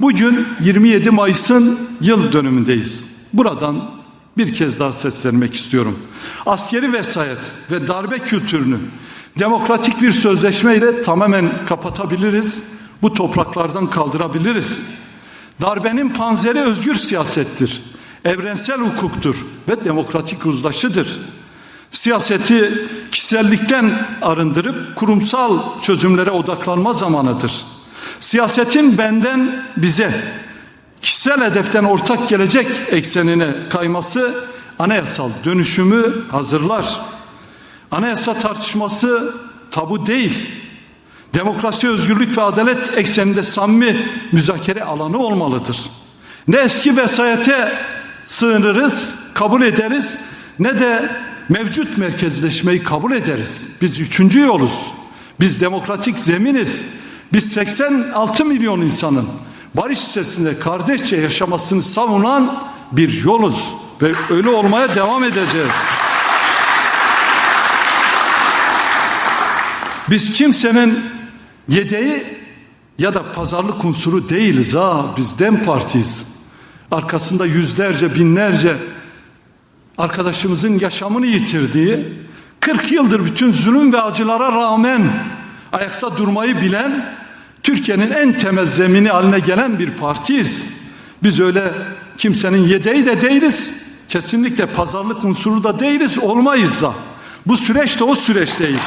Bugün 27 Mayıs'ın yıl dönümündeyiz. Buradan bir kez daha seslenmek istiyorum. Askeri vesayet ve darbe kültürünü demokratik bir sözleşmeyle tamamen kapatabiliriz. Bu topraklardan kaldırabiliriz. Darbenin panzeri özgür siyasettir. Evrensel hukuktur ve demokratik uzlaşıdır. Siyaseti kişisellikten arındırıp kurumsal çözümlere odaklanma zamanıdır. Siyasetin benden bize, kişisel hedeften ortak gelecek eksenine kayması anayasal dönüşümü hazırlar. Anayasa tartışması tabu değil. Demokrasi, özgürlük ve adalet ekseninde samimi müzakere alanı olmalıdır. Ne eski vesayete sığınırız, kabul ederiz ne de mevcut merkezleşmeyi kabul ederiz. Biz üçüncü yoluz. Biz demokratik zeminiz. Biz 86 milyon insanın barış içerisinde kardeşçe yaşamasını savunan bir yoluz. Ve öyle olmaya devam edeceğiz. Biz kimsenin yedeği ya da pazarlık unsuru değiliz ha. Biz Dem Partiyiz. Arkasında yüzlerce, binlerce arkadaşımızın yaşamını yitirdiği, 40 yıldır bütün zulüm ve acılara rağmen ayakta durmayı bilen, Türkiye'nin en temel zemini haline gelen bir partiyiz. Biz öyle kimsenin yedeği de değiliz. Kesinlikle pazarlık unsuru da değiliz, olmayız da. Bu süreç de o süreç değil.